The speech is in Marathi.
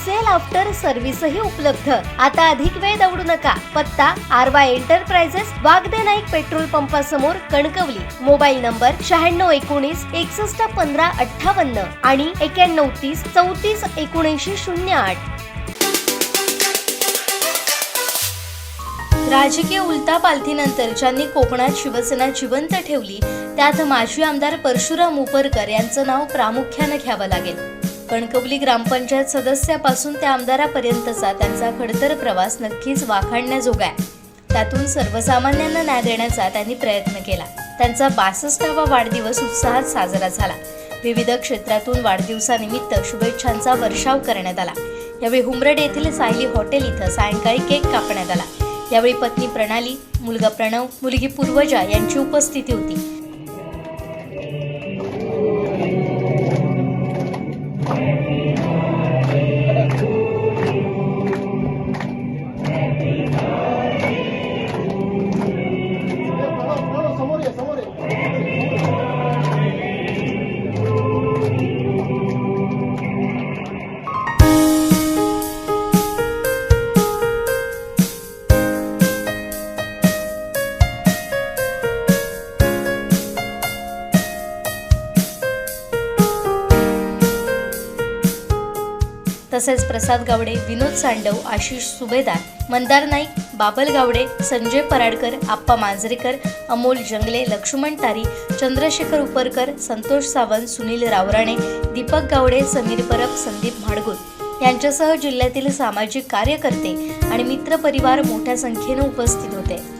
सेल आफ्टर सर्व्हिसही उपलब्ध. आता अधिक वेळ दौडू नका. पत्ता RY enterprises Wagde Naik petrol पंपासमोर Kankavli. Mobile number शहाण्णव एकोणीस एकसष्ट पंधरा अठ्ठावन्न आणि एक्याण्णव तीस चौतीस एकोणऐंशी शून्य आठ. राजकीय उलटापालथीनंतर ज्यांनी कोकणात शिवसेना जिवंत ठेवली. त्यात माजी आमदार परशुराम उपरकर यांचं नाव प्रामुख्यानं घ्यावं लागेल. कणकवली ग्रामपंचायत सदस्यापासून त्या आमदारापर्यंतचा त्यांचा खडतर प्रवास नक्कीच वाखाणण्याजोगा आहे. त्यातून सर्वसामान्यांना न्याय देण्याचा त्यांनी प्रयत्न केला. त्यांचा बासष्टावा वाढदिवस उत्साहात साजरा झाला. विविध क्षेत्रातून वाढदिवसानिमित्त शुभेच्छांचा वर्षाव करण्यात आला. यावेळी हुमरड येथील सायली हॉटेल इथं सायंकाळी केक कापण्यात आला. यावेळी पत्नी प्रणाली मुलगा प्रणव मुलगी पूर्वजा यांची उपस्थिती होती. तसेच प्रसाद गावडे विनोद सांडव आशिष सुभेदार मंदार नाईक बाबल गावडे संजय पराडकर आप्पा मांजरेकर अमोल जंगले लक्ष्मण तारी चंद्रशेखर उपरकर संतोष सावंत सुनील रावराणे दीपक गावडे समीर परब संदीप म्हाडगुळ यांच्यासह जिल्ह्यातील सामाजिक कार्यकर्ते आणि मित्रपरिवार मोठ्या संख्येनं उपस्थित होते.